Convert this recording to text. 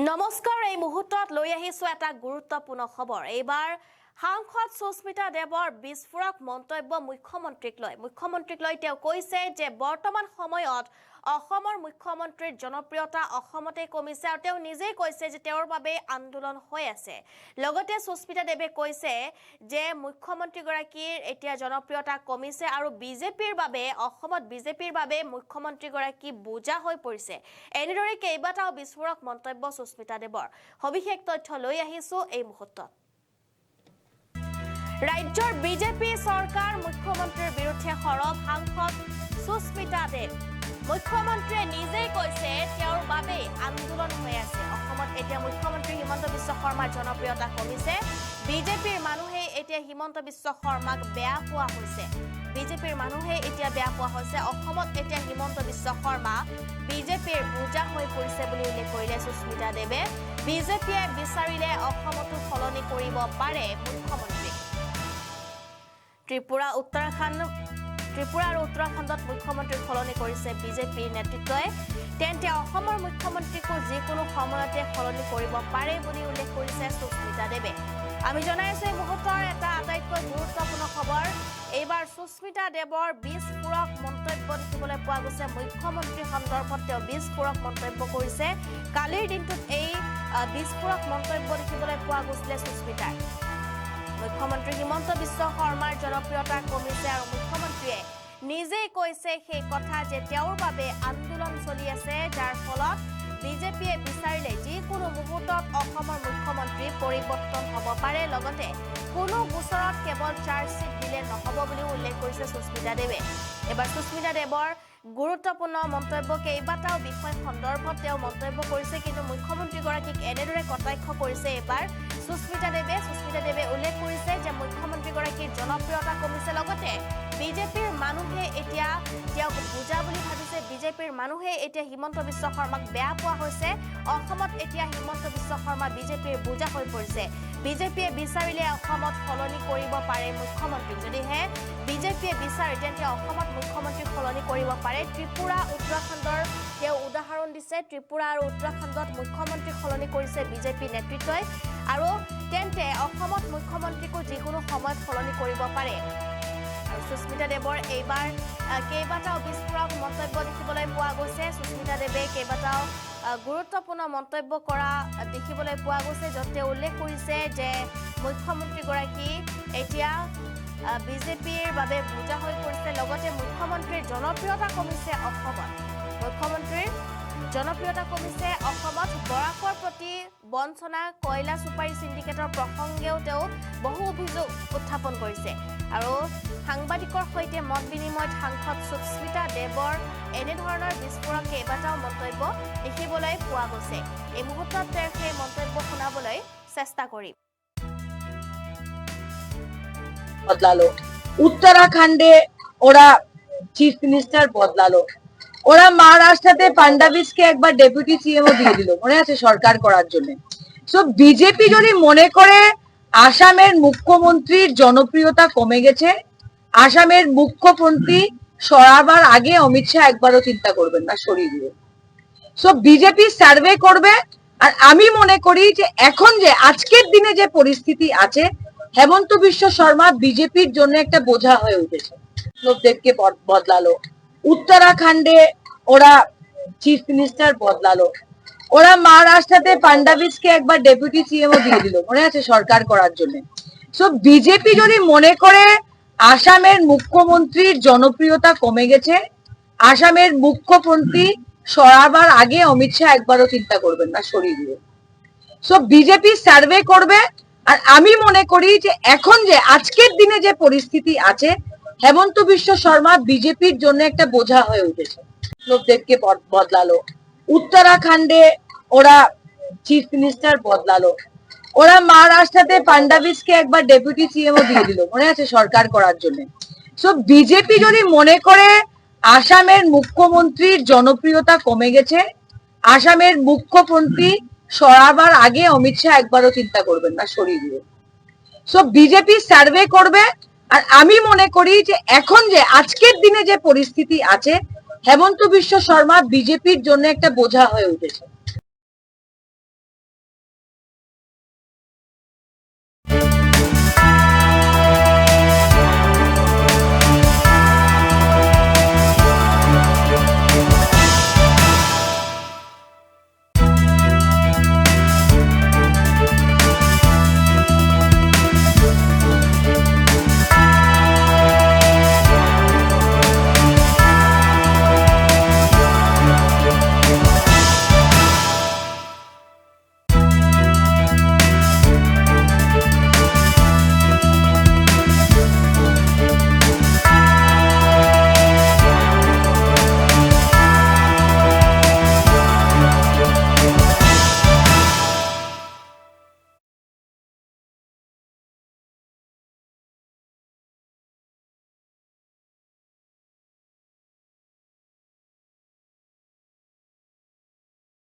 নমস্কাৰ এই মুহূৰ্তত লৈ আহিছো এটা গুৰুত্বপূৰ্ণ খবৰ। এইবাৰ সাংসদ সুস্মিতা দেৱৰ বিস্ফোৰক মন্তব্য মুখ্যমন্ত্ৰীক লৈ মুখ্যমন্ত্ৰীক লৈ তেওঁ কৈছে যে বৰ্তমান সময়ত অসমৰ মুখ্যমন্ত্ৰীৰ জনপ্ৰিয়তা অসমতে কমিছে আৰু তেওঁ নিজেই কৈছে যে তেওঁৰ বাবে আন্দোলন হৈ আছে। লগতে সুস্মিতা দেৱে কৈছে যে মুখ্যমন্ত্ৰীগৰাকীৰ এতিয়া জনপ্ৰিয়তা কমিছে আৰু বিজেপিৰ বাবে অসমত বিজেপিৰ বাবে মুখ্যমন্ত্ৰীগৰাকী বোজা হৈ পৰিছে। এনেদৰে কেইবাটাও বিস্ফোৰক মন্তব্য সুস্মিতা দেৱৰ। সবিশেষ তথ্য লৈ আহিছো এই মুহূৰ্তত। ৰাজ্যৰ বিজেপি চৰকাৰ মুখ্যমন্ত্ৰীৰ বিৰুদ্ধে সৰব সাংসদ সুস্মিতা দেৱ। মুখ্যমন্ত্ৰীয়ে নিজেই কৈছে, তেওঁৰ বাবে আন্দোলন হৈ আছে। অসমত এতিয়া মুখ্যমন্ত্ৰী হিমন্ত বিশ্ব শৰ্মাৰ জনপ্ৰিয়তা কমিছে। বিজেপিৰ মানুহে এতিয়া হিমন্ত বিশ্ব শৰ্মাক বেয়া পোৱা হৈছে। বিজেপিৰ মানুহে এতিয়া বেয়া পোৱা হৈছে। অসমত এতিয়া হিমন্ত বিশ্ব শৰ্মা বিজেপিৰ বোজা হৈ পৰিছে বুলি উল্লেখ কৰিলে সুস্মিতা দেৱে। বিজেপিয়ে বিচাৰিলে অসমতো সলনি কৰিব পাৰে মুখ্যমন্ত্ৰীক ত্ৰিপুৰা, উত্তৰাখণ্ড, ত্ৰিপুৰা আৰু উত্তৰাখণ্ডত মুখ্যমন্ত্ৰীক সলনি কৰিছে বিজেপিৰ নেতৃত্বই। তেন্তে অসমৰ মুখ্যমন্ত্ৰীকো যিকোনো সময়তে সলনি কৰিব পাৰে বুলি উল্লেখ কৰিছে সুস্মিতা দেৱে। আমি জনাইছো এই মুহূৰ্তৰ এটা আটাইতকৈ গুৰুত্বপূৰ্ণ খবৰ। এইবাৰ সুস্মিতা দেৱৰ বিস্ফোৰক মন্তব্য দেখিবলৈ পোৱা গৈছে। মুখ্যমন্ত্ৰী সন্দৰ্ভত তেওঁ বিস্ফোৰক মন্তব্য কৰিছে। কালিৰ দিনটোত এই বিস্ফোৰক মন্তব্য দেখিবলৈ পোৱা গৈছিলে সুস্মিতাৰ মুখ্যমন্ত্ৰী হিমন্ত বিশ্ব শৰ্মাৰ জনপ্ৰিয়তা কমিছে আৰু মুখ্যমন্ত্ৰীয়ে নিজেই কৈছে সেই কথা যে তেওঁৰ বাবে আন্দোলন চলি আছে যাৰ ফলত বিজেপিয়ে বিচাৰিলে যিকোনো মুহূৰ্তত অসমৰ মুখ্যমন্ত্ৰী পৰিৱৰ্তন হ'ব পাৰে। লগতে কোনো গোচৰত কেৱল চাৰ্জশ্বিট দিলে নহ'ব বুলিও উল্লেখ কৰিছে সুস্মিতা দেৱে। এইবাৰ সুস্মিতা দেৱৰ গুৰুত্বপূৰ্ণ মন্তব্য কেইবাটাও বিষয় সন্দৰ্ভত তেওঁ মন্তব্য কৰিছে কিন্তু মুখ্যমন্ত্ৰীগৰাকীক এনেদৰে কটাক্ষ কৰিছে। এইবাৰ সুস্মিতা দেৱে সুস্মিতা দেৱে উল্লেখ কৰিছে যে মুখ্যমন্ত্ৰীগৰাকীৰ জনপ্ৰিয়তা কমিছে। লগতে বিজেপিৰ মানুহে এতিয়া তেওঁক বুজা বুলি ভাবিছে। বিজেপিৰ মানুহে এতিয়া হিমন্ত বিশ্ব শৰ্মাক বেয়া পোৱা হৈছে। অসমত এতিয়া হিমন্ত বিশ্ব শৰ্মা বিজেপিৰ বুজা হৈ পৰিছে। বিজেপিয়ে বিচাৰিলে অসমত সলনি কৰিব পাৰে মুখ্যমন্ত্ৰীক যদিহে বিজেপিয়ে বিচাৰে, তেন্তে অসমত মুখ্যমন্ত্ৰীক সলনি কৰিব পাৰে। ত্ৰিপুৰা উত্তৰাখণ্ডৰ তেওঁ উদাহৰণ দিছে। ত্ৰিপুৰা আৰু উত্তৰাখণ্ডত মুখ্যমন্ত্ৰীক সলনি কৰিছে বিজেপি নেতৃত্বই। আৰু তেন্তে অসমত মুখ্যমন্ত্ৰীকো যিকোনো সময়ত সলনি কৰিব পাৰে। সুস্মিতা দেৱৰ এইবাৰ কেইবাটাও বিস্ফোৰক মন্তব্য দেখিবলৈ পোৱা গৈছে। সুস্মিতা দেৱে কেইবাটাও গুৰুত্বপূৰ্ণ মন্তব্য কৰা দেখিবলৈ পোৱা গৈছে য'ত তেওঁ উল্লেখ কৰিছে যে মুখ্যমন্ত্ৰীগৰাকী এতিয়া বিজেপিৰ বাবে বোজা হৈ পৰিছে লগতে মুখ্যমন্ত্ৰীৰ জনপ্ৰিয়তা কমিছে অসমত। মুখ্যমন্ত্ৰীৰ জনপ্ৰিয়তা কমিছে অসমত বৰাকৰ প্ৰতি বঞ্চনা কয়লা চুপাৰী চিণ্ডিকেটৰ প্ৰসংগেও তেওঁ বহু অভিযোগ উত্থাপন কৰিছে। আৰু সাংবাদিকৰ সৈতে মত বিনিময়ত সাংসদ সুস্মিতা দেৱৰ এনেধৰণৰ বিস্ফোৰক কেইবাটাও মন্তব্য দেখিবলৈ পোৱা গৈছে। এই মুহূৰ্তত তেওঁৰ সেই মন্তব্য শুনাবলৈ চেষ্টা কৰিম। বদলালো উত্তৰাখণ্ডে ওৰা চিফ মিনিস্টাৰ বদলালো ওরা মহারাষ্ট্রতে ফান্ডাবিসকে একবার ডেপুটি সিএমও দিয়ে দিল, মনে আছে সরকার করার জন্য। সো বিজেপি যদি মনে করে আসামের মুখ্যমন্ত্রীর জনপ্রিয়তা কমে গেছে, আসামের মুখ্যমন্ত্রী সরাবার আগে অমিত শাহ একবারও চিন্তা করবেন না, সরিয়ে দিয়ে সো বিজেপি সার্ভে করবে, আর আমি মনে করি যে এখন যে আজকের দিনে যে পরিস্থিতি আছে, হেমন্ত বিশ্ব শর্মা বিজেপির জন্য একটা বোঝা হয়ে উঠেছে। লোকদেরকে বদ- বদলালো। উত্তরাখণ্ডে ওরা চিফ মিনিস্টার বদলালো। ওরা মহারাষ্ট্রতে ফান্ডাবিসকে একবার ডেপুটি সিএমও দিয়ে দিল, মনে আছে সরকার করার জন্য। সো বিজেপি যদি মনে করে আসামের মুখ্যমন্ত্রীর জনপ্রিয়তা কমে গেছে, আসামের মুখ্যমন্ত্রী সরাবার আগে অমিত শাহ একবারও চিন্তা করবেন না, সরিয়ে দিয়ে সো বিজেপি সার্ভে করবে, আর আমি মনে করি যে এখন যে আজকের দিনে যে পরিস্থিতি আছে, হেমন্ত বিশ্ব শর্মা বিজেপির জন্য একটা বোঝা হয়ে উঠেছে। বদ- বদলালো। উত্তরাখণ্ডে ওরা চিফ মিনিস্টার বদলালো। ওরা মহারাষ্ট্রতে ফান্ডাবিসকে একবার ডেপুটি সিএমও দিয়ে দিল, মনে আছে সরকার করার জন্য। সো বিজেপি যদি মনে করে আসামের মুখ্যমন্ত্রীর জনপ্রিয়তা কমে গেছে, আসামের মুখ্যমন্ত্রী সরাবার আগে অমিত শাহ একবারও চিন্তা করবেন না, সরিয়ে দিয়ে সো বিজেপি সার্ভে করবে, আর আমি মনে করি যে এখন যে আজকের দিনে যে পরিস্থিতি আছে হেমন্ত বিশ্ব শর্মা বিজেপির জন্য একটা বোঝা হয়ে উঠেছে।